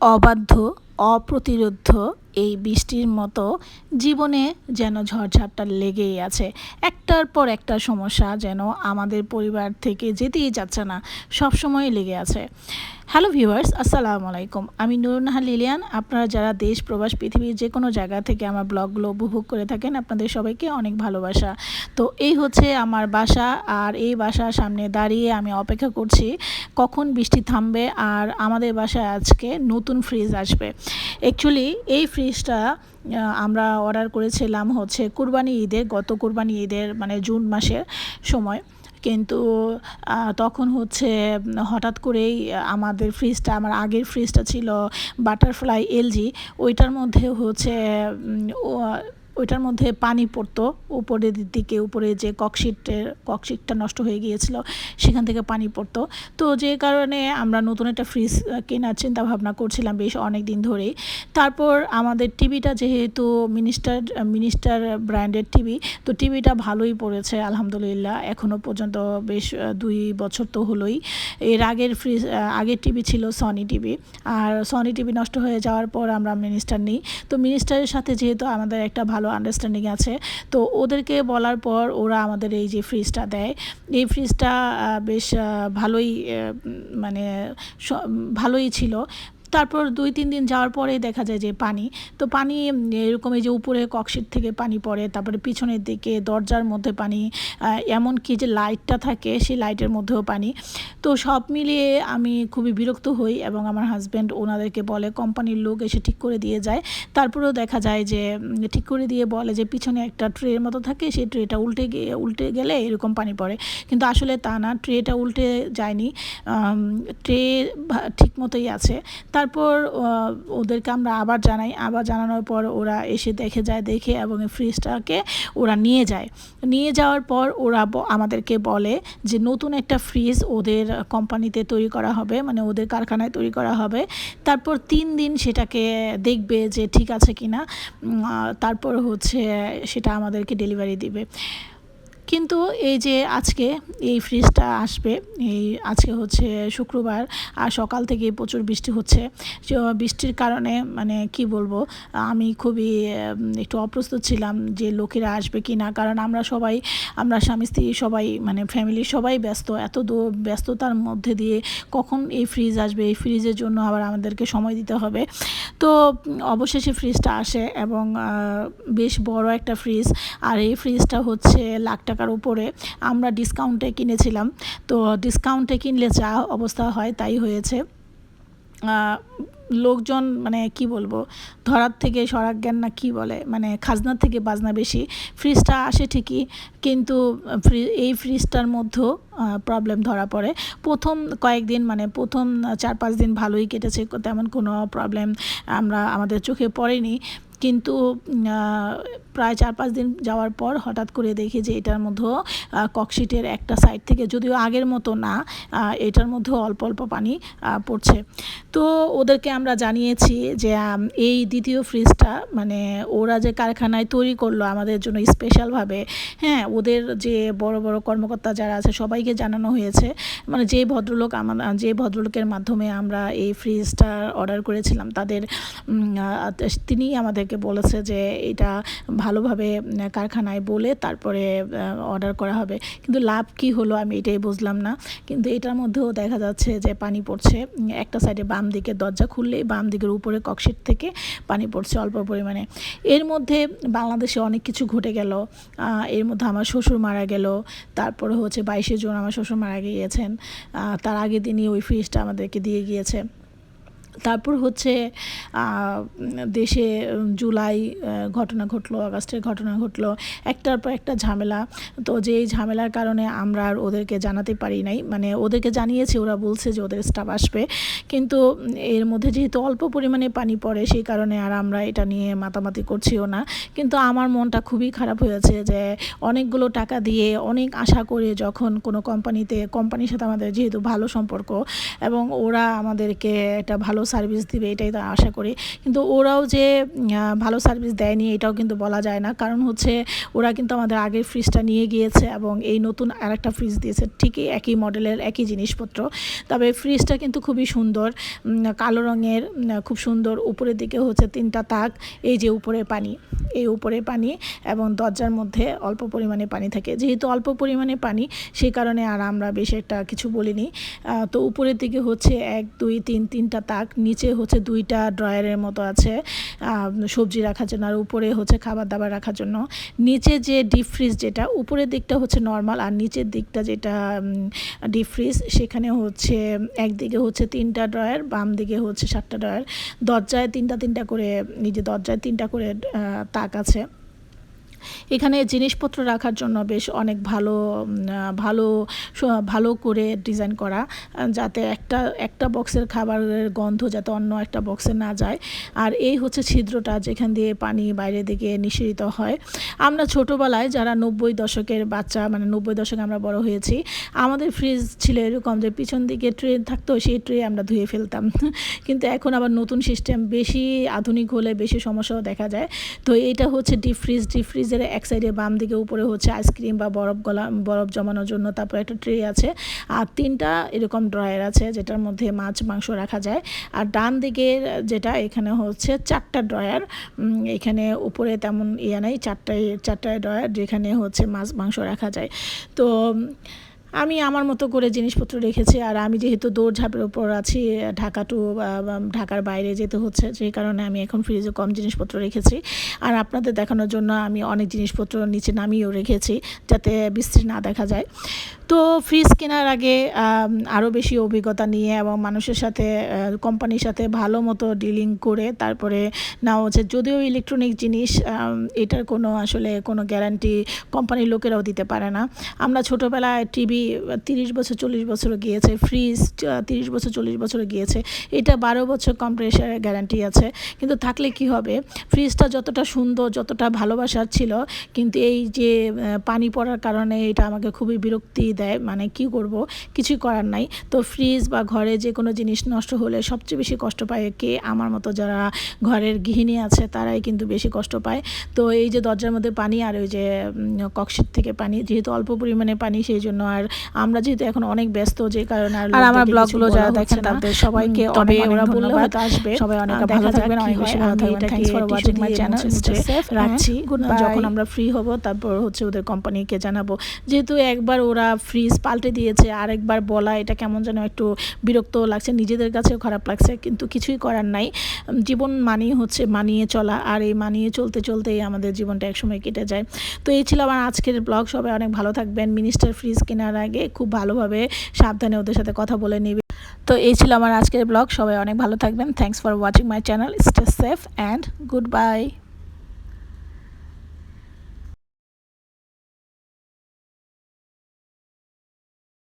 অবাধ্য অপ্রতিরোধ্য এই বৃষ্টির মতো জীবনে যেন ঝড়ঝাপটা লেগেই আছে। একটার পর একটা সমস্যা যেন আমাদের পরিবার থেকে যেতেই যাচ্ছে না সব সময় লেগে আছে। হ্যালো ভিউয়ার্স, আসসালামু আলাইকুম। আমি নুরুন্নাহা লিলিয়ান। আপনারা যারা দেশ, প্রবাস, পৃথিবীর যে কোনো জায়গা থেকে আমার ব্লগগুলো উপভোগ করে থাকেন, আপনাদের সবাইকে অনেক ভালোবাসা। তো এই হচ্ছে আমার বাসা, আর এই বাসার সামনে দাঁড়িয়ে আমি অপেক্ষা করছি কখন বৃষ্টি থামবে, আর আমাদের বাসায় আজকে নতুন ফ্রিজ আসবে। অ্যাকচুয়ালি এই ফ্রিজটা আমরা অর্ডার করেছিলাম হচ্ছে কুরবানি ঈদে, গত কুরবানি ঈদের মানে জুন মাসের সময়। কিন্তু তখন হচ্ছে হঠাৎ করেই আমাদের ফ্রিজটা আমার আগের ফ্রিজটা ছিল বাটারফ্লাই এলজি ওইটার মধ্যে হচ্ছে ওইটার মধ্যে পানি পড়তো, উপরের দিকে, উপরে যে ককশিটের, ককশিটটা নষ্ট হয়ে গিয়েছিল, সেখান থেকে পানি পড়তো। তো যে কারণে আমরা নতুন একটা ফ্রিজ কেনার চিন্তা ভাবনা করছিলাম বেশ অনেক দিন ধরেই। তারপর আমাদের টিভিটা যেহেতু মিনিস্টার মিনিস্টার ব্র্যান্ডের টিভি, তো টিভিটা ভালোই পড়েছে, আলহামদুলিল্লাহ। এখনও পর্যন্ত বেশ দুই বছর তো হলোই। এর আগের ফ্রিজ আগের টিভি ছিল সনি টিভি। আর সনি টিভি নষ্ট হয়ে যাওয়ার পর আমরা মিনিস্টার নিই। তো মিনিস্টারের সাথে যেহেতু আমাদের একটা ভালো ভালো আন্ডারস্ট্যান্ডিং আছে। তো ওদেরকে বলার পর ওরা আমাদের এই যে ফ্রিজটা দেয়। এই ফ্রিজটা বেশ ভালোই মানে ভালোই ছিল। তারপর দুই, তিন দিন যাওয়ার পরে দেখা যায় যে পানি, তো পানি এরকম এই যে উপরে ককশিট থেকে পানি পড়ে, তারপরে পিছনের দিকে দরজার মধ্যে পানি এমন কি যে লাইটটা থাকে সেই লাইটের মধ্যেও পানি। তো সব মিলিয়ে আমি খুবই বিরক্ত হই এবং আমার হাজব্যান্ড ওনাদেরকে বলে, কোম্পানির লোক এসে ঠিক করে দিয়ে যায়। তারপরেও দেখা যায় যে ঠিক করে দিয়ে বলে যে, পিছনে একটা ট্রের মতো থাকে, সেই ট্রেটা উল্টে গিয়ে উল্টে গেলে এরকম পানি পড়ে। কিন্তু আসলে তা না, ট্রেটা উল্টে যায়নি ট্রে ঠিক মতোই আছে। তারপর ওদেরকে আমরা আবার জানাই। আবার জানানোর পর ওরা এসে দেখে যায়, দেখে এবং এই ফ্রিজটাকে ওরা নিয়ে যায়। নিয়ে যাওয়ার পর ওরা আমাদেরকে বলে যে, নতুন একটা ফ্রিজ ওদের কোম্পানিতে তৈরি করা হবে মানে ওদের কারখানায় তৈরি করা হবে। তারপর তিন দিন সেটাকে দেখবে যে, ঠিক আছে কি না তারপর হচ্ছে সেটা আমাদেরকে ডেলিভারি দিবে। কিন্তু এই যে আজকে এই ফ্রিজটা আসবে, এই আজকে হচ্ছে শুক্রবার, আর সকাল থেকে প্রচুর বৃষ্টি হচ্ছে। বৃষ্টির কারণে মানে কি বলব, আমি খুবই একটু অপ্রস্তুত ছিলাম যে লোকেরা আসবে কি না কারণ আমরা সবাই, আমরা স্বামী স্ত্রী সবাই মানে ফ্যামিলির সবাই ব্যস্ত। এত ব্যস্ততার মধ্যে দিয়ে কখন এই ফ্রিজ আসবে? এই ফ্রিজের জন্য আবার আমাদেরকে সময় দিতে হবে। তো অবশেষে ফ্রিজটা আসে এবং বেশ বড় একটা ফ্রিজ আর এই ফ্রিজটা হচ্ছে লাখ টাকা টাকার উপরে আমরা ডিসকাউন্টে কিনেছিলাম। তো ডিসকাউন্টে কিনলে যা অবস্থা হয় তাই হয়েছে। লোকজন মানে কি বলব, ধরার থেকে সরাক জ্ঞান না কি বলে মানে খাজনার থেকে বাজনা বেশি। ফ্রিজটা আসে ঠিকই, কিন্তু এই ফ্রিজটার মধ্যেও প্রবলেম ধরা পড়ে। প্রথম কয়েকদিন মানে প্রথম চার পাঁচ দিন ভালোই কেটেছে, তেমন কোনো প্রবলেম আমরা আমাদের চোখে পড়েনি। কিন্তু প্রায় চার পাঁচ দিন যাওয়ার পর হঠাৎ করে দেখি যে এটার মধ্যেও ককশিটের একটা সাইড থেকে যদিও আগের মতো না এটার মধ্যেও অল্প অল্প পানি পড়ছে। তো ওদেরকে আমরা জানিয়েছি যে এই দ্বিতীয় ফ্রিজটা মানে ওরা যে কারখানায় তৈরি করল আমাদের জন্য স্পেশালভাবে হ্যাঁ ওদের যে বড় বড় কর্মকর্তা যারা আছে সবাইকে জানানো হয়েছে। মানে যে ভদ্রলোক আমার যে ভদ্রলোকের মাধ্যমে আমরা এই ফ্রিজটা অর্ডার করেছিলাম, তাদের তিনি আমাদেরকে বলেছে যে এটা ভালোভাবে কারখানায় বলে তারপরে অর্ডার করা হবে। কিন্তু লাভ কি হলো আমি এটাই বুঝলাম না। কিন্তু এটার মধ্যেও দেখা যাচ্ছে যে পানি পড়ছে। একটা সাইডে বাম দিকে দরজা খুললেই বাম দিকের উপরে ককশিট থেকে পানি পড়ছে অল্প পরিমাণে। এর মধ্যে বাংলাদেশে অনেক কিছু ঘটে গেল। এর মধ্যে আমার শ্বশুর মারা গেল। তারপরে হচ্ছে বাইশে জুন আমার শ্বশুর মারা গিয়েছেন। তার আগের দিনই ওই ফ্রিজটা আমাদেরকে দিয়ে গিয়েছে। তারপর হচ্ছে দেশে জুলাই ঘটনা ঘটলো, আগস্টের ঘটনা ঘটলো, একটার পর একটা ঝামেলা। তো যেই ঝামেলার কারণে আমরা আর ওদেরকে জানাতে পারি নাই মানে ওদেরকে জানিয়েছি, ওরা বলছে যে ওদের স্টাফ আসবে। কিন্তু এর মধ্যে যেহেতু অল্প পরিমাণে পানি পড়ে, সেই কারণে আর আমরা এটা নিয়ে মাতামাতি করছিও না। কিন্তু আমার মনটা খুবই খারাপ হয়েছে যে অনেকগুলো টাকা দিয়ে অনেক আশা করে যখন কোনো কোম্পানিতে কোম্পানির সাথে আমাদের যেহেতু ভালো সম্পর্ক এবং ওরা আমাদেরকে একটা ভালো সার্ভিস দিবে, এটাই তো আশা করি। কিন্তু ওরাও যে ভালো সার্ভিস দেয়নি, এটাও কিন্তু বলা যায় না। কারণ হচ্ছে, ওরা কিন্তু আমাদের আগের ফ্রিজটা নিয়ে গিয়েছে এবং এই নতুন আরেকটা ফ্রিজ দিয়েছে, ঠিকই একই মডেলের একই জিনিসপত্র। তবে ফ্রিজটা কিন্তু খুবই সুন্দর কালো রঙের খুব সুন্দর। উপরের দিকে হচ্ছে তিনটা তাক, এই যে উপরে পানি, এই উপরে পানি এবং দরজার মধ্যে অল্প পরিমাণে পানি থাকে। যেহেতু অল্প পরিমাণে পানি, সেই কারণে আর আমরা বেশি একটা কিছু বলিনি। তো উপরের দিকে হচ্ছে এক, দুই, তিন, তিনটা তাক নিচে হচ্ছে দুইটা ড্রয়ারের মতো আছে সবজি রাখার জন্য আর উপরে হচ্ছে খাবার দাবার রাখার জন্য। নিচে যে ডিপ ফ্রিজ যেটা, উপরের দিকটা হচ্ছে নর্মাল আর নিচের দিকটা যেটা ডিপ ফ্রিজ সেখানে হচ্ছে একদিকে হচ্ছে তিনটা ড্রয়ার বাম দিকে হচ্ছে সাতটা ড্রয়ার দরজায় তিনটা তিনটা করে নিজে দরজায় তিনটা করে তাক আছে। এখানে জিনিসপত্র রাখার জন্য বেশ অনেক ভালো ভালো ভালো করে ডিজাইন করা, যাতে একটা একটা বক্সের খাবারের গন্ধ যাতে অন্য একটা বক্সে না যায়। আর এই হচ্ছে ছিদ্রটা যেখান দিয়ে পানি বাইরে দিকে নিঃসরিত হয়। আমরা ছোটোবেলায় যারা নব্বই দশকের বাচ্চা মানে নব্বই দশকে আমরা বড় হয়েছি, আমাদের ফ্রিজ ছিল এরকম যে পিছন দিকে ট্রে থাকতো, সেই ট্রে আমরা ধুয়ে ফেলতাম। কিন্তু এখন আবার নতুন সিস্টেম, বেশি আধুনিক হলে বেশি সমস্যাও দেখা যায়। তো এটা হচ্ছে ডিপ ফ্রিজ, ডিপ ফ্রিজের এক সাইডে বাম দিকে উপরে হচ্ছে আইসক্রিম বা বরফ গলা, বরফ জমানোর জন্য তারপর একটা ট্রে আছে। আর তিনটা এরকম ড্রয়ার আছে যেটার মধ্যে মাছ, মাংস রাখা যায়। আর ডান দিকের যেটা, এখানে হচ্ছে চারটা ড্রয়ার। এখানে উপরে তেমন ইয়ে নেই, চারটায় চারটায় ড্রয়ার যেখানে হচ্ছে মাছ, মাংস রাখা যায়। তো আমি আমার মতো করে জিনিসপত্র রেখেছি আর আমি যেহেতু দৌড়ঝাঁপের ওপর আছি, ঢাকা টু ঢাকার বাইরে যেতে হচ্ছে সেই কারণে আমি এখন ফ্রিজে কম জিনিসপত্র রেখেছি। আর আপনাদের দেখানোর জন্য আমি অনেক জিনিসপত্র নিচে নামিয়েও রেখেছি, যাতে বৃষ্টি না দেখা যায়। তো ফ্রিজ কেনার আগে আরও বেশি অভিজ্ঞতা নিয়ে এবং মানুষের সাথে কোম্পানির সাথে ভালো মতো ডিলিং করে তারপরে নেওয়া হচ্ছে যদিও ইলেকট্রনিক জিনিস এটার কোনো আসলে কোনো গ্যারান্টি কোম্পানির লোকেরাও দিতে পারে না। আমরা ছোটোবেলায় টিভি তিরিশ বছর, চল্লিশ বছর গিয়েছে ফ্রিজ তিরিশ বছর, চল্লিশ বছর গিয়েছে, এটা বারো বছর কম্প্রেসারের গ্যারান্টি আছে। কিন্তু থাকলে কি হবে? ফ্রিজটা যতটা সুন্দর, যতটা ভালোবাসার ছিল, কিন্তু এই যে পানি পড়ার কারণে এটা আমাকে খুবই বিরক্তি দেয় মানে কি করব? কিছুই করার নাই। তো ফ্রিজ বা ঘরে যে কোনো জিনিস নষ্ট হলে সবচেয়ে বেশি কষ্ট পায় কে? আমার মতো যারা ঘরের গৃহিণী আছে, তারাই কিন্তু বেশি কষ্ট পায়। তো এই যে দরজার মধ্যে পানি আর ওই যে কক্সিট থেকে পানি, যেহেতু অল্প পরিমাণে পানি, সেই জন্য আর আমরা যেহেতু এখন অনেক ব্যস্ত যে কারণে আর আমার ব্লগগুলো যারা দেখেন তাদের সবাইকে তবে ওরা বললে হয়তো আসবে। সবাই অনেক ভালো থাকবেন, অনেক বেশি ভালো থাকবেন। channel. মুছে Stay মুছে safe রাখছি. যখন আমরা ফ্রি হব তারপর হচ্ছে ওদের কোম্পানিকে জানাব। যেহেতু একবার ওরা ফ্রিজ পাল্টে দিয়েছে আরেকবার বলা এটা কেমন যেন একটু বিরক্ত লাগছে। নিজেদের কাছেও খারাপ লাগছে কিন্তু কিছুই করার নাই। জীবন মানিয়ে হচ্ছে মানিয়ে চলা আর এই মানিয়ে চলতে চলতেই আমাদের জীবনটা একসময় কেটে যায়। তো এই ছিল আমার আজকের ব্লগ সবাই অনেক ভালো থাকবেন। মিনিস্টার ফ্রিজ কেনার আগে খুব ভালোভাবে সাবধানে ওদের সাথে কথা বলে নিবে। তো এই ছিল আমার আজকের ব্লগ। সবাই অনেক ভালো থাকবেন। Thanks for watching my channel stay safe and good bye